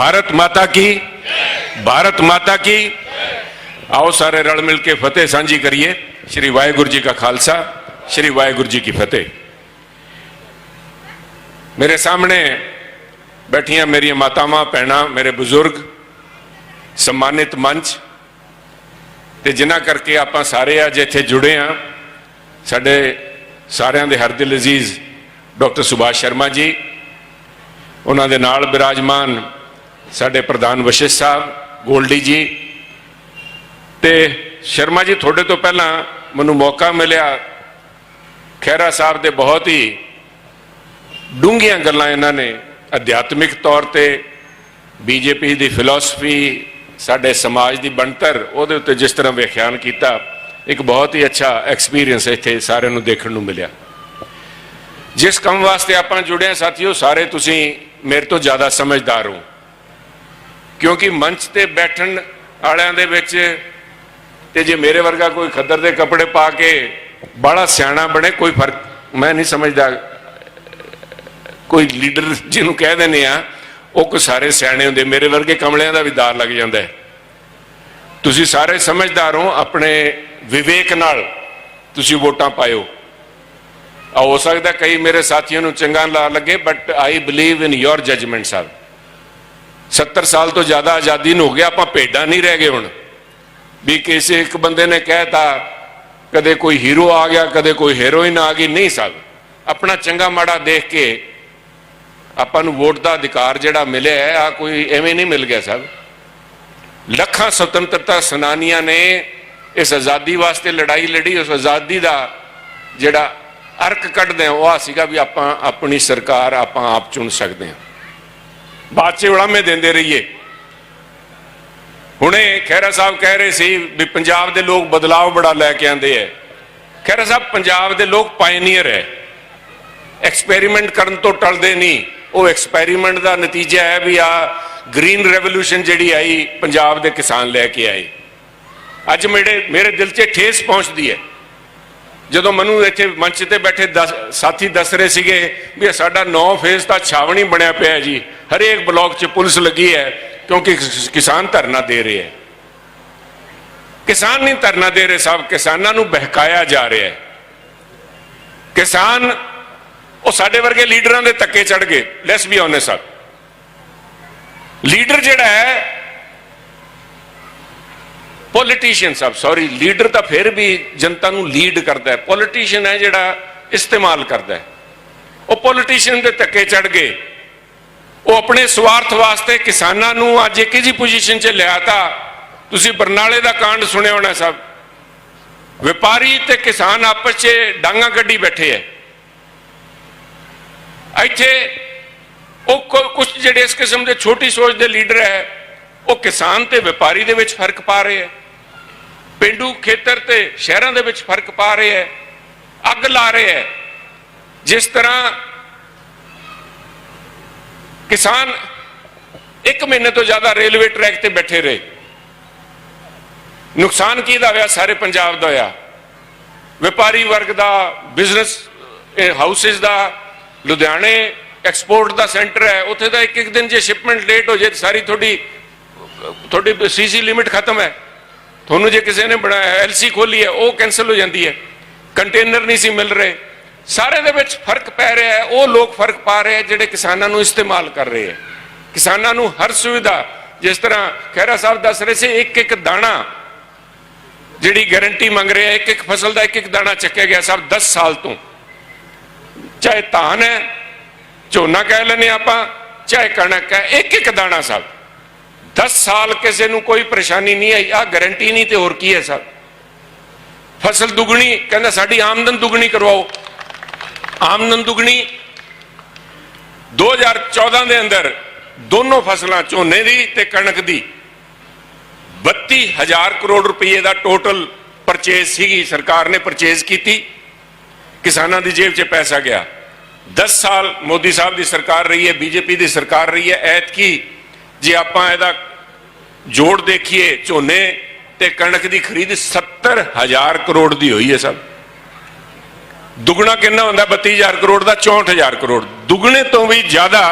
ਭਾਰਤ ਮਾਤਾ ਕੀ ਭਾਰਤ ਮਾਤਾ ਕੀ ਆਓ ਸਾਰੇ ਰਲ ਮਿਲ ਕੇ ਫਤਿਹ ਸਾਂਝੀ ਕਰੀਏ ਸ਼੍ਰੀ ਵਾਹਿਗੁਰੂ ਜੀ ਕਾ ਖਾਲਸਾ ਸ਼੍ਰੀ ਵਾਹਿਗੁਰੂ ਜੀ ਕੀ ਫਤਿਹ ਮੇਰੇ ਸਾਹਮਣੇ ਬੈਠੀਆਂ ਮੇਰੀਆਂ ਮਾਤਾਵਾਂ ਭੈਣਾਂ ਮੇਰੇ ਬਜ਼ੁਰਗ ਸਨਮਾਨਿਤ ਮੰਚ ਤੇ ਜਿਨ੍ਹਾਂ ਕਰਕੇ ਆਪਾਂ ਸਾਰੇ ਅੱਜ ਇੱਥੇ ਜੁੜੇ ਆ ਸਾਡੇ ਸਾਰਿਆਂ ਦੇ ਹਰ ਦਿਲ ਅਜ਼ੀਜ਼ ਡਾਕਟਰ ਸੁਭਾਸ਼ ਸ਼ਰਮਾ ਜੀ ਉਹਨਾਂ ਦੇ ਨਾਲ ਬਿਰਾਜਮਾਨ ਸਾਡੇ ਪ੍ਰਧਾਨ ਵਸ਼ਿਸ਼ ਸਾਹਿਬ, ਗੋਲਡੀ ਜੀ ਤੇ ਸ਼ਰਮਾ ਜੀ, ਤੁਹਾਡੇ ਤੋਂ ਪਹਿਲਾਂ ਮੈਨੂੰ ਮੌਕਾ ਮਿਲਿਆ। ਖਹਿਰਾ ਸਾਹਿਬ ਦੇ ਬਹੁਤ ਹੀ ਡੂੰਘੀਆਂ ਗੱਲਾਂ ਇਹਨਾਂ ਨੇ। ਅਧਿਆਤਮਿਕ ਤੌਰ ਤੇ ਬੀਜੇਪੀ ਦੀ ਫਿਲਾਸਫੀ ਸਾਡੇ ਸਮਾਜ ਦੀ ਬਣਤਰ, ਉਹਦੇ ਉੱਤੇ ਜਿਸ ਤਰ੍ਹਾਂ ਵਿਖਿਆਨ ਕੀਤਾ, ਇੱਕ ਬਹੁਤ ਹੀ ਅੱਛਾ ਐਕਸਪੀਰੀਅੰਸ ਇੱਥੇ ਸਾਰਿਆਂ ਨੂੰ ਦੇਖਣ ਨੂੰ ਮਿਲਿਆ। ਜਿਸ ਕੰਮ ਵਾਸਤੇ ਆਪਾਂ ਜੁੜੇ ਹਾਂ, ਸਾਥੀਓ, ਸਾਰੇ ਤੁਸੀਂ ਮੇਰੇ ਤੋਂ ਜ਼ਿਆਦਾ ਸਮਝਦਾਰ ਹੋ। ਕਿਉਂਕਿ ਮੰਚ ਤੇ ਬੈਠਣ ਵਾਲਿਆਂ ਦੇ ਵਿੱਚ ਤੇ ਜੇ ਮੇਰੇ ਵਰਗਾ ਕੋਈ ਖੱਦਰ ਦੇ ਕੱਪੜੇ ਪਾ ਕੇ ਬੜਾ ਸਿਆਣਾ ਬਣੇ, ਕੋਈ ਫ਼ਰਕ ਮੈਂ ਨਹੀਂ ਸਮਝਦਾ। ਕੋਈ ਲੀਡਰ ਜਿਹਨੂੰ ਕਹਿ ਦਿੰਦੇ ਆ, ਉਹ ਕੋ ਸਾਰੇ ਸਿਆਣੇ ਹੁੰਦੇ, ਮੇਰੇ ਵਰਗੇ ਕਮਲਿਆਂ ਦਾ ਵੀ ਦਾਰ ਲੱਗ ਜਾਂਦਾ ਤੁਸੀਂ ਸਾਰੇ ਸਮਝਦਾਰ ਹੋ, ਆਪਣੇ ਵਿਵੇਕ ਨਾਲ ਤੁਸੀਂ ਵੋਟਾਂ ਪਾਇਓ। ਹੋ ਸਕਦਾ ਕਈ ਮੇਰੇ ਸਾਥੀਆਂ ਨੂੰ ਚੰਗਾ ਲਾ ਲੱਗੇ but I believe in your judgement ਸਾਹਿਬ 70 ਸਾਲ ਤੋਂ ਜ਼ਿਆਦਾ ਆਜ਼ਾਦੀ ਨੂੰ ਹੋ ਗਿਆ, ਆਪਾਂ ਭੇਡਾਂ ਨਹੀਂ ਰਹਿ ਗਏ ਹੁਣ। ਵੀ ਕਿਸੇ ਇੱਕ ਬੰਦੇ ਨੇ ਕਹਿਤਾ, ਕਦੇ ਕੋਈ ਹੀਰੋ ਆ ਗਿਆ, ਕਦੇ ਕੋਈ ਹੀਰੋਇਨ ਆ ਗਈ, ਨਹੀਂ ਸਾਹਿਬ ਆਪਣਾ ਚੰਗਾ ਮਾੜਾ ਦੇਖ ਕੇ ਆਪਾਂ ਨੂੰ ਵੋਟ ਦਾ ਅਧਿਕਾਰ ਜਿਹੜਾ ਮਿਲਿਆ ਹੈ ਆ ਕੋਈ ਐਵੇਂ ਨਹੀਂ ਮਿਲ ਗਿਆ ਸਭ। ਲੱਖਾਂ ਸੁਤੰਤਰਤਾ ਸੈਨਾਨੀਆਂ ਨੇ ਇਸ ਆਜ਼ਾਦੀ ਵਾਸਤੇ ਲੜਾਈ ਲੜੀ, ਉਸ ਆਜ਼ਾਦੀ ਦਾ ਜਿਹੜਾ ਅਰਕ ਕੱਢਦੇ ਆ ਉਹ ਆ ਸੀਗਾ ਵੀ ਆਪਾਂ ਆਪਣੀ ਸਰਕਾਰ ਆਪਾਂ ਆਪ ਚੁਣ ਸਕਦੇ ਹਾਂ। ਬਾਅਦ ਚ ਉਲਾਮੇ ਦਿੰਦੇ ਰਹੀਏ। ਹੁਣੇ ਖਹਿਰਾ ਸਾਹਿਬ ਕਹਿ ਰਹੇ ਸੀ ਵੀ ਪੰਜਾਬ ਦੇ ਲੋਕ ਬਦਲਾਅ ਬੜਾ ਲੈ ਕੇ ਆਂਦੇ ਐ। ਖਹਿਰਾ ਸਾਹਿਬ, ਪੰਜਾਬ ਦੇ ਲੋਕ ਪਾਇਨੀਅਰ ਹੈ ਐਕਸਪੈਰੀਮੈਂਟ ਕਰਨ ਤੋਂ ਟਲਦੇ ਨਹੀਂ। ਉਹ ਐਕਸਪੈਰੀਮੈਂਟ ਦਾ ਨਤੀਜਾ ਹੈ ਵੀ ਆ ਗ੍ਰੀਨ ਰੈਵੋਲੂਸ਼ਨ ਜਿਹੜੀ ਆਈ, ਪੰਜਾਬ ਦੇ ਕਿਸਾਨ ਲੈ ਕੇ ਆਏ। ਅੱਜ ਮੇਰੇ ਮੇਰੇ ਦਿਲ 'ਚ ਠੇਸ ਪਹੁੰਚਦੀ ਹੈ ਜਦੋਂ ਮੈਨੂੰ ਇੱਥੇ ਮੰਚ ਤੇ ਬੈਠੇ ਦਸ- ਸਾਥੀ ਦੱਸ ਰਹੇ ਸੀਗੇ ਵੀ ਸਾਡਾ 9 ਫੇਜ਼ ਦਾ ਛਾਵਣੀ ਬਣਿਆ ਪਿਆ ਹੈ ਜੀ। ਹਰੇਕ ਬਲਾਕ 'ਚ ਪੁਲਿਸ ਲੱਗੀ ਹੈ ਕਿਉਂਕਿ ਕਿਸਾਨ ਧਰਨਾ ਦੇ ਰਹੇ ਹੈ। ਕਿਸਾਨ ਨਹੀਂ ਧਰਨਾ ਦੇ ਰਹੇ ਸਾਹਿਬ ਕਿਸਾਨਾਂ ਨੂੰ ਬਹਿਕਾਇਆ ਜਾ ਰਿਹਾ ਹੈ। ਕਿਸਾਨ, ਉਹ ਸਾਡੇ ਵਰਗੇ ਲੀਡਰਾਂ ਦੇ ਧੱਕੇ ਚੜ ਗਏ। ਲੈਟਸ ਬੀ ਓਨੈਸਟ ਸਾਹਿਬ ਲੀਡਰ ਜਿਹੜਾ ਹੈ ਪੋਲੀਟੀਸ਼ੀਅਨ ਸਾਹਿਬ ਸੌਰੀ ਲੀਡਰ ਤਾਂ ਫਿਰ ਵੀ ਜਨਤਾ ਨੂੰ ਲੀਡ ਕਰਦਾ ਹੈ। ਪੋਲੀਟੀਸ਼ੀਅਨ ਹੈ ਜਿਹੜਾ ਇਸਤੇਮਾਲ ਕਰਦਾ ਹੈ। ਉਹ ਪੋਲੀਟੀਸ਼ੀਅਨ ਦੇ ਧੱਕੇ ਚੜ ਗਏ। ਉਹ ਆਪਣੇ ਸਵਾਰਥ ਵਾਸਤੇ ਕਿਸਾਨਾਂ ਨੂੰ ਅੱਜ ਇੱਕ ਜੀ ਪੋਜੀਸ਼ਨ 'ਚ ਲਿਆਤਾ ਤੁਸੀਂ ਬਰਨਾਲੇ ਦਾ ਕਾਂਡ ਸੁਣਿਆ ਹੋਣਾ ਸਾਹਿਬ ਵਪਾਰੀ ਤੇ ਕਿਸਾਨ ਆਪਸ 'ਚ ਡਾਂਗਾ ਗੱਡੀ ਬੈਠੇ ਐ ਇੱਥੇ ਉਹ ਕੁਝ ਜਿਹੜੇ ਇਸ ਕਿਸਮ ਦੇ ਛੋਟੀ ਸੋਚ ਦੇ ਲੀਡਰ ਹੈ, ਉਹ ਕਿਸਾਨ ਤੇ ਵਪਾਰੀ ਦੇ ਵਿੱਚ ਫ਼ਰਕ ਪਾ ਰਹੇ ਹੈ। ਪਿੰਡੂ ਖੇਤਰ ਤੇ ਸ਼ਹਿਰਾਂ ਦੇ ਵਿੱਚ ਫ਼ਰਕ ਪਾ ਰਹੇ ਹੈ, ਅੱਗ ਲਾ ਰਹੇ ਹੈ। ਜਿਸ ਤਰ੍ਹਾਂ ਕਿਸਾਨ ਇੱਕ ਮਹੀਨੇ ਤੋਂ ਜ਼ਿਆਦਾ ਰੇਲਵੇ ਟਰੈਕ ਤੇ ਬੈਠੇ ਰਹੇ। ਨੁਕਸਾਨ ਕਿਹਦਾ ਹੋਇਆ? ਸਾਰੇ ਪੰਜਾਬ ਦਾ ਹੋਇਆ। ਵਪਾਰੀ ਵਰਗ ਦਾ ਬਿਜ਼ਨਸ ਹਾਊਸਿਸ ਦਾ, ਲੁਧਿਆਣੇ ਐਕਸਪੋਰਟ ਦਾ ਸੈਂਟਰ ਹੈ। ਉੱਥੇ ਦਾ ਇੱਕ ਇੱਕ ਦਿਨ ਜੇ ਸ਼ਿਪਮੈਂਟ ਲੇਟ ਹੋ ਜਾਏ ਸਾਰੀ ਤੁਹਾਡੀ ਤੁਹਾਡੀ ਸੀਸੀ ਲਿਮਿਟ ਖਤਮ ਹੈ। ਤੁਹਾਨੂੰ ਜੇ ਕਿਸੇ ਨੇ ਬਣਾਇਆ ਐਲਸੀ ਖੋਲੀ ਹੈ, ਉਹ ਕੈਨਸਲ ਹੋ ਜਾਂਦੀ ਹੈ। ਕੰਟੇਨਰ ਨਹੀਂ ਸੀ ਮਿਲ ਰਹੇ। ਸਾਰੇ ਦੇ ਵਿੱਚ ਫ਼ਰਕ ਪੈ ਰਿਹਾ ਹੈ। ਉਹ ਲੋਕ ਫ਼ਰਕ ਪਾ ਰਹੇ ਹੈ ਜਿਹੜੇ ਕਿਸਾਨਾਂ ਨੂੰ ਇਸਤੇਮਾਲ ਕਰ ਰਹੇ ਹੈ। ਕਿਸਾਨਾਂ ਨੂੰ ਹਰ ਸੁਵਿਧਾ, ਜਿਸ ਤਰ੍ਹਾਂ ਖਹਿਰਾ ਸਾਹਿਬ ਦੱਸ ਰਹੇ ਸੀ ਇੱਕ ਇੱਕ ਦਾਣਾ ਜਿਹੜੀ ਗਾਰੰਟੀ ਮੰਗ ਰਹੇ ਹੈ ਇੱਕ ਇੱਕ ਫਸਲ ਦਾ ਇੱਕ ਇੱਕ ਦਾਣਾ ਚੱਕਿਆ ਗਿਆ ਸਾਹਿਬ 10 ਸਾਲ ਤੋਂ। ਚਾਹੇ ਧਾਨ ਹੈ, ਝੋਨਾ ਕਹਿ ਲੈਨੇ ਆਪਾਂ, ਚਾਹੇ ਕਣਕ ਹੈ ਇੱਕ ਇੱਕ ਦਾਣਾ ਸਾਹਿਬ। 10 ਸਾਲ ਕਿਸੇ ਨੂੰ ਕੋਈ ਪਰੇਸ਼ਾਨੀ ਨਹੀਂ ਆਈ ਆ ਗਾਰੰਟੀ ਨਹੀਂ ਤੇ ਹੋਰ ਕੀ ਹੈ ਸਾਹਿਬ ਫਸਲ ਦੁਗਣੀ ਕਹਿੰਦਾ ਸਾਡੀ ਆਮਦਨ ਦੁਗਣੀ ਕਰਵਾਓ ਆਮਦਨ ਦੁਗਣੀ 2014 ਦੇ ਅੰਦਰ ਦੋਨੋਂ ਫਸਲਾਂ ਝੋਨੇ ਦੀ ਤੇ ਕਣਕ ਦੀ 32000 ਕਰੋੜ ਰੁਪਏ ਦਾ ਟੋਟਲ ਪਰਚੇਜ਼ ਸੀਗੀ ਸਰਕਾਰ ਨੇ ਪਰਚੇਜ਼ ਕੀਤੀ ਕਿਸਾਨਾਂ ਦੀ ਜੇਬ 'ਚ ਪੈਸਾ ਗਿਆ 10 ਸਾਲ ਮੋਦੀ ਸਾਹਿਬ ਦੀ ਸਰਕਾਰ ਰਹੀ ਹੈ ਬੀਜੇਪੀ ਦੀ ਸਰਕਾਰ ਰਹੀ ਹੈ ਐਤਕੀ ਜੇ ਆਪਾਂ ਇਹਦਾ ਜੋੜ ਦੇਖੀਏ ਝੋਨੇ ਤੇ ਕਣਕ ਦੀ ਖਰੀਦ 70000 ਕਰੋੜ ਦੀ ਹੋਈ ਹੈ ਸਭ ਦੁੱਗਣਾ ਕਿੰਨਾ ਹੁੰਦਾ? 32000 ਕਰੋੜ ਦਾ 64000 ਕਰੋੜ। ਦੁੱਗਣੇ ਤੋਂ ਵੀ ਜ਼ਿਆਦਾ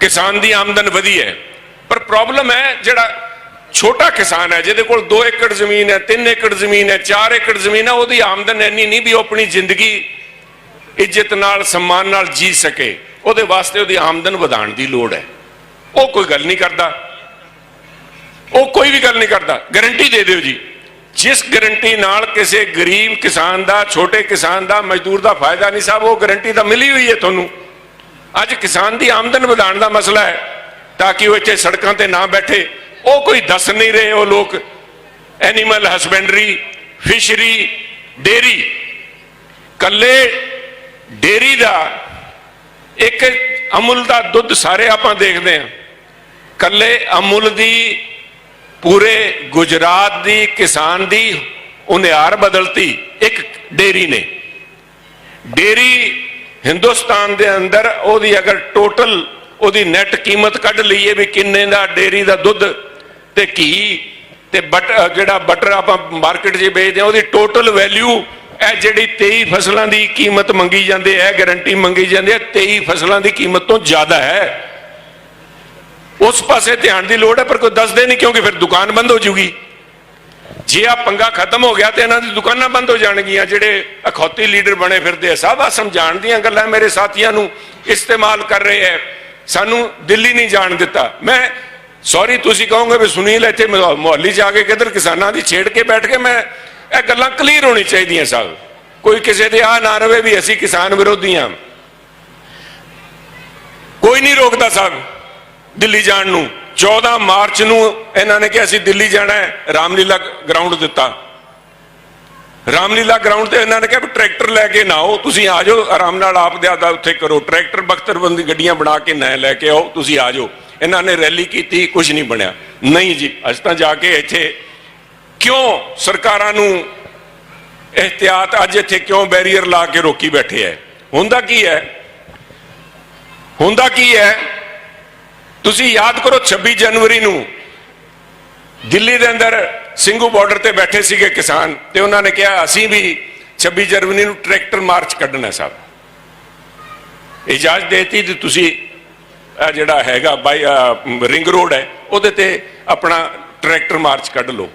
ਕਿਸਾਨ ਦੀ ਆਮਦਨ ਵਧੀ ਹੈ। ਪਰ ਪ੍ਰੋਬਲਮ ਹੈ ਜਿਹੜਾ ਛੋਟਾ ਕਿਸਾਨ ਹੈ, ਜਿਹਦੇ ਕੋਲ 2 ਏਕੜ ਜ਼ਮੀਨ ਹੈ 3 ਏਕੜ ਜ਼ਮੀਨ ਹੈ 4 ਏਕੜ ਜ਼ਮੀਨ ਹੈ, ਉਹਦੀ ਆਮਦਨ ਇੰਨੀ ਨਹੀਂ ਵੀ ਉਹ ਆਪਣੀ ਜ਼ਿੰਦਗੀ ਇੱਜ਼ਤ ਨਾਲ, ਸਨਮਾਨ ਨਾਲ ਜੀ ਸਕੇ। ਉਹਦੇ ਵਾਸਤੇ ਉਹਦੀ ਆਮਦਨ ਵਧਾਉਣ ਦੀ ਲੋੜ ਹੈ। ਉਹ ਕੋਈ ਗੱਲ ਨਹੀਂ ਕਰਦਾ। ਉਹ ਕੋਈ ਵੀ ਗੱਲ ਨਹੀਂ ਕਰਦਾ। ਗਾਰੰਟੀ ਦੇ ਦਿਓ ਜੀ। ਜਿਸ ਗਾਰੰਟੀ ਨਾਲ ਕਿਸੇ ਗਰੀਬ ਕਿਸਾਨ ਦਾ, ਛੋਟੇ ਕਿਸਾਨ ਦਾ, ਮਜ਼ਦੂਰ ਦਾ ਫਾਇਦਾ ਨਹੀਂ ਸਾਹਿਬ, ਉਹ ਗਾਰੰਟੀ ਤਾਂ ਮਿਲੀ ਹੋਈ ਹੈ ਤੁਹਾਨੂੰ। ਅੱਜ ਕਿਸਾਨ ਦੀ ਆਮਦਨ ਵਧਾਉਣ ਦਾ ਮਸਲਾ ਹੈ, ਤਾਂ ਕਿ ਉਹ ਇੱਥੇ ਸੜਕਾਂ ਤੇ ਨਾ ਬੈਠੇ। ਉਹ ਕੋਈ ਦੱਸ ਨਹੀਂ ਰਹੇ ਉਹ ਲੋਕ। Animal husbandry, fishery, dairy. ਕੱਲੇ ਡੇਰੀ ਦਾ ਇੱਕ ਅਮੁਲ ਦਾ ਦੁੱਧ ਸਾਰੇ ਆਪਾਂ ਦੇਖਦੇ ਹਾਂ। ਕੱਲੇ ਅਮੁੱਲ ਦੀ, ਪੂਰੇ ਗੁਜਰਾਤ ਦੀ, ਕਿਸਾਨ ਦੀ ਉਨਿਆਰ ਬਦਲਤੀ। ਇੱਕ ਡੇਰੀ ਨੇ। ਡੇਰੀ ਹਿੰਦੁਸਤਾਨ ਦੇ ਅੰਦਰ ਉਹਦੀ ਅਗਰ ਟੋਟਲ ਉਹਦੀ ਨੈਟ ਕੀਮਤ ਕੱਢ ਲਈਏ ਵੀ ਕਿੰਨੇ ਦਾ ਡੇਰੀ ਦਾ ਦੁੱਧ ਤੇ ਘੀ ਤੇ ਬਟ, ਜਿਹੜਾ ਬਟਰ ਆਪਾਂ ਮਾਰਕੀਟ 'ਚ ਵੇਚਦੇ ਆ ਉਹਦੀ ਟੋਟਲ ਵੈਲਿਊ ਇਹ ਜਿਹੜੀ 23 ਫਸਲਾਂ ਦੀ ਕੀਮਤ ਮੰਗੀ ਜਾਂਦੇ ਹੈ ਗਾਰੰਟੀ ਮੰਗੀ ਜਾਂਦੀ ਹੈ 23 ਫਸਲਾਂ ਦੀ ਕੀਮਤ ਤੋਂ ਜ਼ਿਆਦਾ ਹੈ। ਉਸ ਪਾਸੇ ਧਿਆਨ ਦੀ ਲੋੜ ਹੈ, ਪਰ ਕੋਈ ਦੱਸਦੇ ਨਹੀਂ ਕਿਉਂਕਿ ਫਿਰ ਦੁਕਾਨ ਬੰਦ ਹੋ ਜੂਗੀ ਜੇ ਆ ਪੰਗਾ ਖਤਮ ਹੋ ਗਿਆ ਤੇ ਇਹਨਾਂ ਦੀ ਦੁਕਾਨਾਂ ਬੰਦ ਹੋ ਜਾਣਗੀਆਂ, ਜਿਹੜੇ ਅਖੌਤੀ ਲੀਡਰ ਬਣੇ ਫਿਰਦੇ ਆ, ਸਭ ਆ ਸਮਝਾਉਣ ਦੀਆਂ ਗੱਲਾਂ ਮੇਰੇ ਸਾਥੀਆਂ ਨੂੰ ਇਸਤੇਮਾਲ ਕਰ ਰਹੇ ਹੈ ਸਾਨੂੰ ਦਿੱਲੀ ਨਹੀਂ ਜਾਣ ਦਿੱਤਾ। ਮੈਂ ਸੌਰੀ ਤੁਸੀਂ ਕਹੋਗੇ ਵੀ ਸੁਨੀਲ, ਇੱਥੇ ਮੁਹੱਲੀ ਜਾ ਕੇ ਕਿਧਰ ਕਿਸਾਨਾਂ ਦੀ ਛੇੜ ਕੇ ਬੈਠ ਕੇ ਮੈਂ ਇਹ ਗੱਲਾਂ ਕਲੀਅਰ ਹੋਣੀ ਚਾਹੀਦੀਆਂ ਸਭ। ਕੋਈ ਕਿਸੇ ਦੇ ਆ ਨਾ ਰਵੇ ਵੀ ਅਸੀਂ ਕਿਸਾਨ ਵਿਰੋਧੀ ਹਾਂ ਕੋਈ ਨਹੀਂ ਰੋਕਦਾ ਸਾਹਿਬ ਦਿੱਲੀ ਜਾਣ ਨੂੰ। 14 ਮਾਰਚ ਨੂੰ ਇਹਨਾਂ ਨੇ ਕਿਹਾ ਅਸੀਂ ਦਿੱਲੀ ਜਾਣਾ ਹੈ। ਰਾਮਲੀਲਾ ਗਰਾਊਂਡ ਦਿੱਤਾ ਰਾਮਲੀਲਾ ਗਰਾਊਂਡ ਤੇ ਇਹਨਾਂ ਨੇ ਕਿਹਾ ਵੀ ਟਰੈਕਟਰ ਲੈ ਕੇ ਨਾ ਆਓ, ਤੁਸੀਂ ਆ ਜਾਓ, ਆਰਾਮ ਨਾਲ ਆਪ ਦੇ ਆਦਾ ਉੱਥੇ ਕਰੋ। ਟਰੈਕਟਰ ਬਖਤਰਬੰਦੀ ਗੱਡੀਆਂ ਬਣਾ ਕੇ ਨਾ ਲੈ ਕੇ ਆਓ, ਤੁਸੀਂ ਆ ਜਾਓ। ਇਹਨਾਂ ਨੇ ਰੈਲੀ ਕੀਤੀ ਕੁਝ ਨਹੀਂ ਬਣਿਆ। ਨਹੀਂ ਜੀ ਅੱਜ ਤਾਂ ਜਾ ਕੇ ਇੱਥੇ ਕਿਉਂ ਸਰਕਾਰਾਂ ਨੂੰ ਇhtiyat ਅੱਜ ਇੱਥੇ ਕਿਉਂ ਬੈਰੀਅਰ ਲਾ ਕੇ ਰੋਕੀ ਬੈਠੇ ਐ? ਹੁੰਦਾ ਕੀ ਹੈ ਹੁੰਦਾ ਕੀ ਹੈ ਤੁਸੀਂ ਯਾਦ ਕਰੋ 26 ਜਨਵਰੀ ਨੂੰ ਦਿੱਲੀ ਦੇ ਅੰਦਰ ਸਿੰਘੂ ਬਾਰਡਰ ਤੇ ਬੈਠੇ ਸੀਗੇ ਕਿਸਾਨ ਤੇ ਉਹਨਾਂ ਨੇ ਕਿਹਾ, ਅਸੀਂ ਵੀ 26 ਜਨਵਰੀ ਨੂੰ ਟਰੈਕਟਰ ਮਾਰਚ ਕੱਢਣਾ ਸਾਹਿਬ ਇਜਾਜ਼ਤ ਦੇਤੀ ਤੇ ਤੁਸੀਂ ਜਿਹੜਾ ਹੈਗਾ ਬਾਈ ਰਿੰਗ ਰੋਡ ਹੈ, ਉਹਦੇ ਤੇ ਆਪਣਾ ਟਰੈਕਟਰ ਮਾਰਚ ਕੱਢ ਲਓ।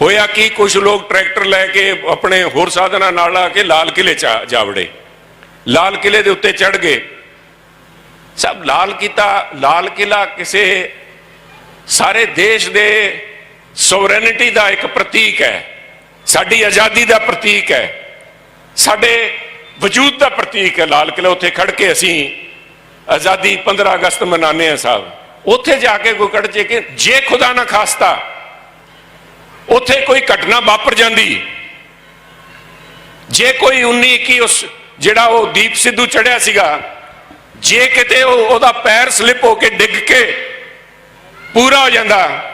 ਹੋਇਆ ਕਿ ਕੁਝ ਲੋਕ ਟਰੈਕਟਰ ਲੈ ਕੇ ਆਪਣੇ ਹੋਰ ਸਾਧਨਾਂ ਨਾਲ ਆ ਕੇ ਲਾਲ ਕਿਲੇ ਚ ਆ- ਜਾ ਵੜੇ ਲਾਲ ਕਿਲੇ ਦੇ ਉੱਤੇ ਚੜ ਗਏ। ਸਭ ਲਾਲ ਕੀਤਾ, ਲਾਲ ਕਿਲਾ ਕਿਸੇ ਸਾਰੇ ਦੇਸ਼ ਦੇ ਸੋਵਰੈਨਿਟੀ ਦਾ ਇੱਕ ਪ੍ਰਤੀਕ ਹੈ। ਸਾਡੀ ਆਜ਼ਾਦੀ ਦਾ ਪ੍ਰਤੀਕ ਹੈ। ਸਾਡੇ ਵਜੂਦ ਦਾ ਪ੍ਰਤੀਕ ਹੈ। ਲਾਲ ਕਿਲਾ ਉੱਥੇ ਖੜ ਕੇ ਅਸੀਂ ਆਜ਼ਾਦੀ 15 ਅਗਸਤ ਮਨਾਉਂਦੇ ਹਾਂ ਸਾਹਿਬ। ਉੱਥੇ ਜਾ ਕੇ ਕੋਈ ਕੱਢ ਜੇ ਕਿ ਜੇ ਖੁਦਾ ਨਾ ਖਾਸਤਾ, ਉੱਥੇ ਕੋਈ ਘਟਨਾ ਵਾਪਰ ਜਾਂਦੀ। ਜੇ ਕੋਈ 19 21 ਉਸ ਜਿਹੜਾ ਉਹ ਦੀਪ ਸਿੱਧੂ ਚੜਿਆ ਸੀਗਾ ਜੇ ਕਿਤੇ ਉਹ ਉਹਦਾ ਪੈਰ ਸਲਿਪ ਹੋ ਕੇ ਡਿੱਗ ਕੇ ਪੂਰਾ ਹੋ ਜਾਂਦਾ,